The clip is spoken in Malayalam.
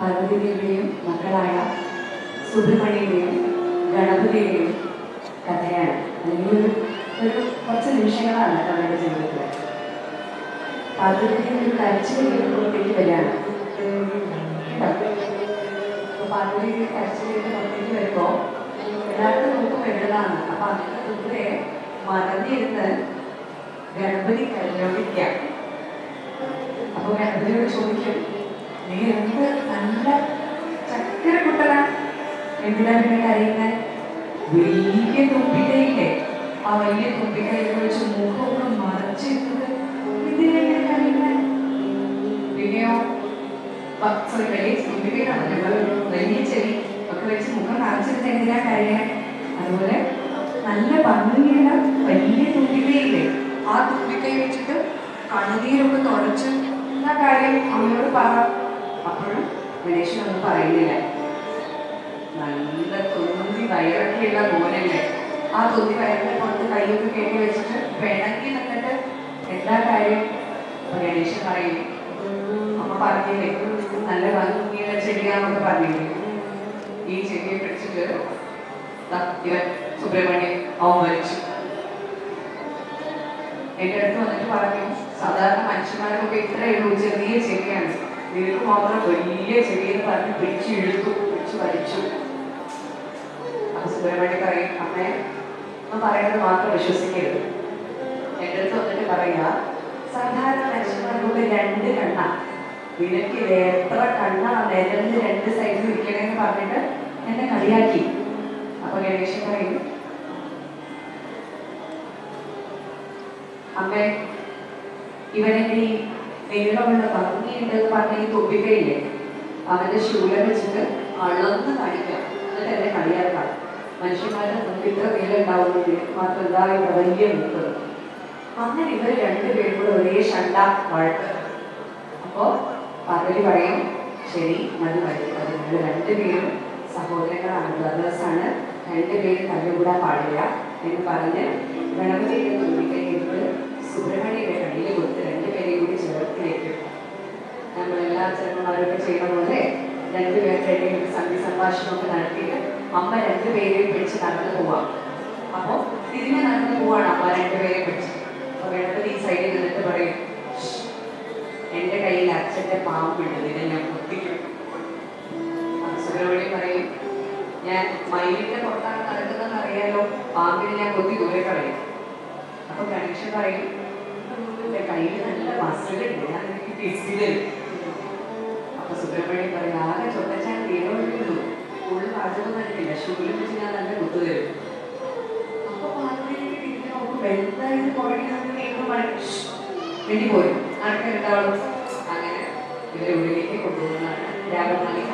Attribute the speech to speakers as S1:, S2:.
S1: പാർവതിയുടെയും മക്കളായ സുബ്രഹ്മണ്യയുടെയും ഗണപതിയുടെയും കഥയാണ്. അല്ലെങ്കിൽ ഒരു ഒരു കുറച്ച് നിമിഷങ്ങളാണ് കഥയുടെ ജീവിതത്തിൽ പാർവതിയുടെ ഒരു കരച്ചിൽ പുറത്തേക്ക് വരികയാണ്. കേട്ടോ? അപ്പൊ പാർവതി കരച്ചിൽ പുറത്തേക്ക് വരുമ്പോൾ എല്ലാവർക്കും നോക്കും എഴുതാണ് അപ്പൊ അതിന്റെ ദൂരെ മറന്നിരുന്ന് ഗണപതി കല്ലോടിക്കാം അപ്പൊ ഗണപതിയോട് ചോദിക്കും നീ എന്ത് നല്ല ചക്കര കുട്ടനാ എന്തിനാ പിന്നെ കരയുന്നത്? വലിയ തുമ്പിക്കൈയില്ലേ? ആ വലിയ തുമ്പിക്കൈ വെച്ച് മുഖമൊക്കെ മറച്ചിരുന്നത് എന്തിനാ കരയുന്നത്? പിന്നെയോ? സോറി വലിയ തുമ്പിക്കൈയാണ് ഞങ്ങൾ വലിയ ചെടി ഒക്കെ വെച്ച് മുഖം മറച്ചിരുന്ന എന്തിനാ കരയാൻ അതുപോലെ നല്ല ഭംഗിയുള്ള വലിയ തുമ്പിക്കൈയില്ലേ? ആ തുമ്പിക്കൈ വെച്ചിട്ട് കണ്ണുനീരൊക്കെ തുടച്ച് എന്നാ കാര്യം? അമ്മയോട് പറ. അപ്പോഴും ഗണേശൻ ഒന്നും പറയുന്നില്ല. നല്ല തുന്നി വയറൊക്കെയുള്ള മോനല്ലേ. ആ തുന്നി വയറിന്റെ പുറത്ത് കൈയൊക്കെ കെട്ടി വെച്ചിട്ട് പിണങ്ങി നിന്നിട്ട് എന്താ കാര്യം? ഗണേശൻ പറയും അമ്മ പറഞ്ഞില്ലേ നല്ല ഭംഗിയുള്ള ചെടിയാണെന്നൊക്കെ പറഞ്ഞില്ലേ. ഈ ചെടിയെ പിടിച്ചിട്ട് സുബ്രഹ്മണ്യം അവൻ മരിച്ചു. എന്റെ അടുത്ത് വന്നിട്ട് പറഞ്ഞു സാധാരണ മനുഷ്യന്മാരൊക്കെ ഇത്രയുള്ളൂ ചെറിയ ചെടിയാണ്. നിനക്ക് മാത്രം വലിയ ചെടിയെന്ന് പറഞ്ഞ് പിടിച്ചു ഇഴുത്തു പിടിച്ചു വലിച്ചു. അപ്പൊ സുബ്രഹ്മണ്യ പറയും അമ്മേ അമ്മ പറയുന്നത് മാത്രം വിശ്വസിക്കരുത്. എന്റെ അടുത്ത് വന്നിട്ട് പറയുക സാധാരണ മനുഷ്യന്മാർക്കൊക്കെ രണ്ട് കണ്ണ. നിനക്ക് എത്ര കണ്ണ നിലവിൽ രണ്ട് സൈഡിൽ ഇരിക്കണേന്ന് പറഞ്ഞിട്ട് എന്നെ കളിയാക്കി. അപ്പൊ ഗണേശൻ പറയും അമ്മേ ഇവനെന്റെ ഈ നീളമുള്ള ഭംഗിയുണ്ടെന്ന് പറഞ്ഞ ഈ തുമ്പിക്കയില്ലേ അവന്റെ ശൂല വെച്ചിട്ട് അളന്ന് കാണിക്കാം എന്നിട്ട് എന്നെ കളിയാക്കാം മനുഷ്യന്മാരെ നമുക്ക് ഇത്ര നീളം ഉണ്ടാവുന്നില്ല മാത്രം എന്താ ഇവിടെ വലിയ നിൽക്കുന്നത് അങ്ങനെ ഇവർ രണ്ടുപേരും കൂടെ ഒരേ ഷണ്ട വഴക്ക് അപ്പോ പാർവതി പറയും ശരി മതി മതി അത് നിങ്ങൾ രണ്ടുപേരും സഹോദരങ്ങളാണ് ബ്രദേഴ്സാണ് രണ്ടുപേരും തല്ലുകൂടാൻ പാടില്ല. എന്ന് പറഞ്ഞ് ഗണപതിയുടെ തുമ്പിക്കൈ സുബ്രഹ്മണ്യയുടെ കണ്ണിൽ കൊടുത്ത് രണ്ടുപേരെയും കൂടി നമ്മളെല്ലാ ചെറുപ്പന്മാരൊക്കെ ചെയ്യുന്ന പോലെ രണ്ടുപേരുടെ ഇടയിൽ ഒരു സന്ധി സംഭാഷണമൊക്കെ നടത്തിയിട്ട് അമ്മ രണ്ടുപേരെയും പിടിച്ച് നടന്നു പോവാം. അപ്പോൾ തിരിഞ്ഞ് നടന്നു പോവാണ് അമ്മ രണ്ടുപേരെയും പിടിച്ച്. അപ്പോൾ ഗണപതി ഈ സൈഡിൽ നിന്നിട്ട് പറയും "ശ്ശ്, എന്റെ കയ്യിൽ അച്ഛന്റെ പാമ്പുണ്ട് ഇതിനെ ഞാൻ കുത്തിക്കും സുബ്രഹ്മണ്യം പറയും ഞാൻ മയിലിന്റെ പുറത്താണ് നടക്കുന്നതെന്ന് അറിയാലോ പാമ്പിനെ ഞാൻ കൊത്തി ദൂരെ കളയും. അപ്പൊ ഗണേശൻ പറയും എന്റെ കയ്യിൽ നല്ല മസിലുണ്ട് ഞാൻ എനിക്ക് തിരിച്ചു തരും. ചെറുപ്പഴി പറയും ആകെ ചൊട്ടച്ചാൻ തീരോഴിക്കുന്നു ഉള്ളു പാചകം നടക്കില്ല. ശൂലം വെച്ച് ഞാൻ തന്നെ കുത്തുതരും അപ്പൊ വെന്തായത് പോയി ആർക്കെടുത്താളും അങ്ങനെ ഇവരെ ഉള്ളിലേക്ക് കൊണ്ടുപോകുന്നതാണ് രാഗമാലിക